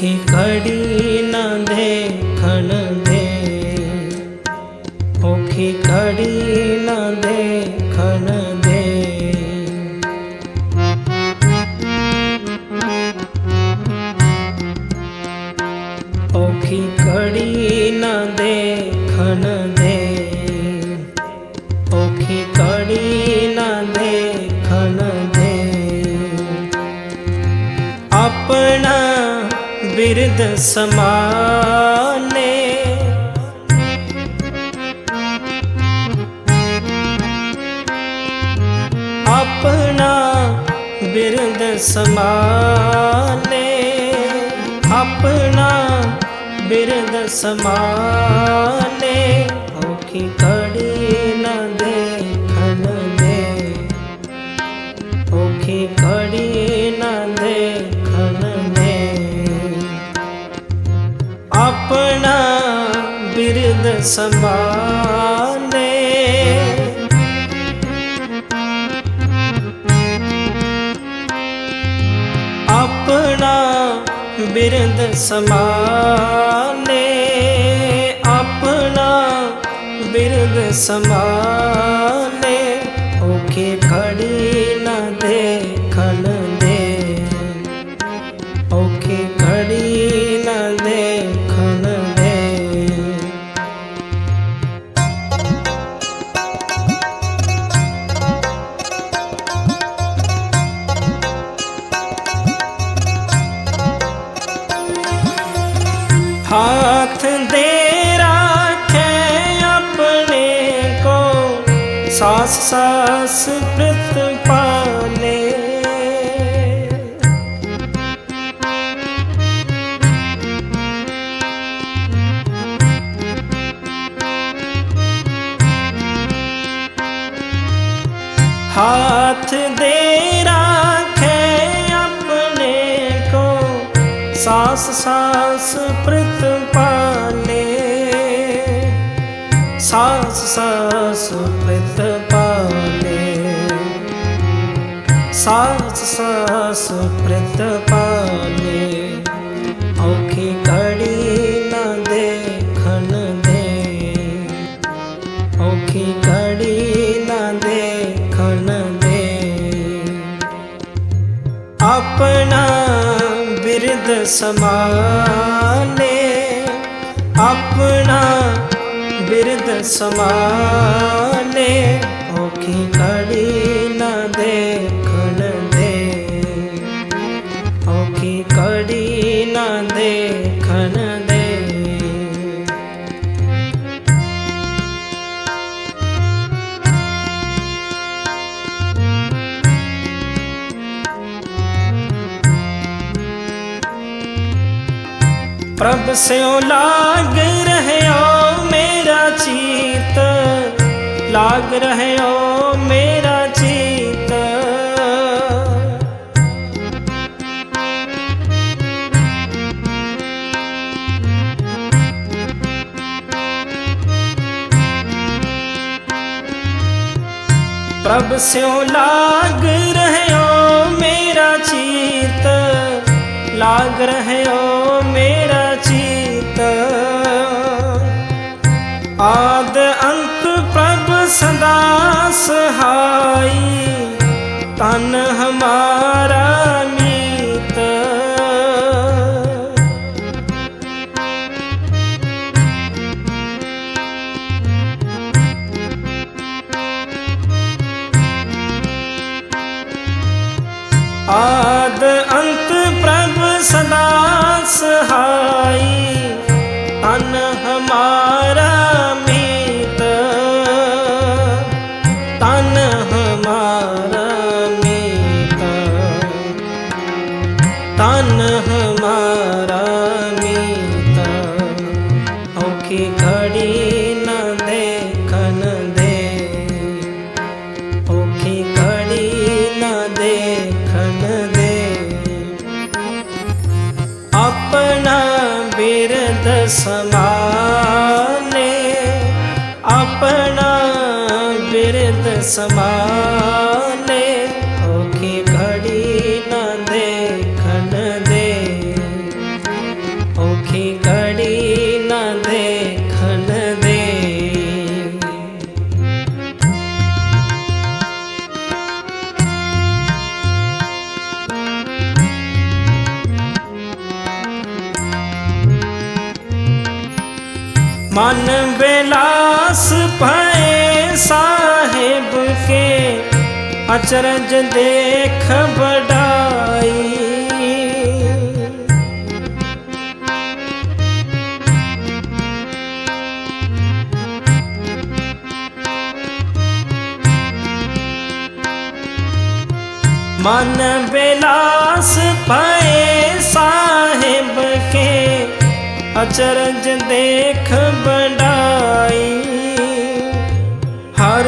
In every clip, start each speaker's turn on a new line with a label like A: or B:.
A: ਔਖੀ ਘੜੀ ਨਾ ਦੇਖਣ ਦੇ ਔਖੀ ਘੜੀ ਨਾ ਦੇਖਣ ਦੇ ਔਖੀ ਘੜੀ ਨਾ ਦੇਖਣ ਦੇ ਔਖੀ ਘੜੀ ਬਿਰਦ ਸਮਾਨੇ। ਆਪਣਾ ਬਿਰਦ ਸਮਾਨੇ। ਆਪਣਾ ਬਿਰਦ ਸਮਾਨੇ। ਕੀ ਕਰ ਬਿਰਦ ਸਮਾਨੇ ਆਪਣਾ ਬਿਰਦ ਸਮਾਨੇ ਆਪਣਾ ਬਿਰਦ ਸਮਾਨੇ हाथ दे राखे अपने को सास सास प्रत पाले हाथ ਸਾਸ ਸਾਸ ਪ੍ਰਿਤ ਪਾਲੇ। ਸਾਸ ਸਾਸ ਪ੍ਰਿਤ ਪਾਲੇ। ਸਾਸ ਸਾਸ ਪ੍ਰਿਤ ਪਾਲੇ। ਔਖੀ ਕੜੀ ਨਾ ਦੇਖਣ ਦੇ। ਔਖੀ ਕੜੀ ਨਾ ਦੇਖਣ ਦੇ। ਆਪਣਾ ਬਿਰਦ ਸਮਾਨੇ ਆਪਣਾ ਬਿਰਦ ਸਮਾਨੇ ਔਖੀ ਘੜੀ ਪ੍ਰਭ ਸਿਓ ਲਾਗ ਰਹਿਓ ਮੇਰਾ ਚੀਤ, ਲਾਗ ਰਹਿਓ ਮੇਰਾ ਚੀਤ। ਪ੍ਰਭ ਸਿਓ ਲਾਗ ਰਹਿਓ ਮੇਰਾ ਚੀਤ, ਲਾਗ ਰਹਿਓ ਸਦਾ ਸਹਾਈ ਤਨ ਹਮਾਰਾ ਮੀਤ ਆਦ ਅੰਤ ਪ੍ਰਭ ਸਦਾ ਸਹਾਈ ਤਨ ਹਮਾਰਾ ਸੰਭਾਲੇ ਔਖੀ ਘੜੀ ਦੇ ਔਖੀ ਦੇ ਮਨ ਬੇਲਾਸ ਭਏ ਸਾਹਿਬ ਕੇ ਅਚਰਜ ਦੇਖ ਬੜਾਈ ਮਨ ਬਿਲਾਸ ਭਏ ਸਾਹਿਬ ਕੇ ਅਚਰਜ ਦੇਖ ਬੜਾਈ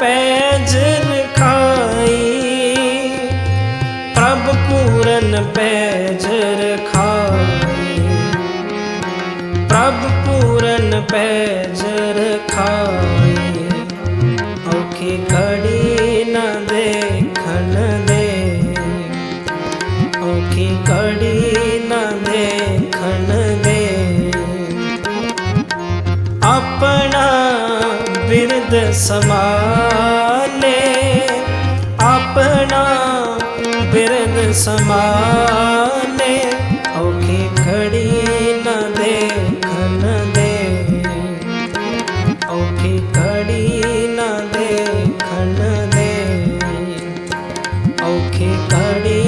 A: ਪੈਜ ਰਖਾਈ ਪ੍ਰਭ ਪੂਰਨ ਪੈਜ ਰਖਾਈ ਪ੍ਰਭ ਪੂਰਨ ਪੈਜ ਰਖਾਈ ਔਖੀ ਘੜੀ ਨਾ ਦੇਖਣ ਦੇ। ਔਖੀ ਘੜੀ ਸਮਾਲੇ ਆਪਣਾ ਬਿਰਦ ਸਮਾਲੇ ਔਖੀ ਘੜੀ ਨਾ ਦੇਖਣ ਦੇ, ਔਖੀ ਘੜੀ ਨਾ ਦੇਖਣ ਦੇ। ਔਖੀ ਘੜੀ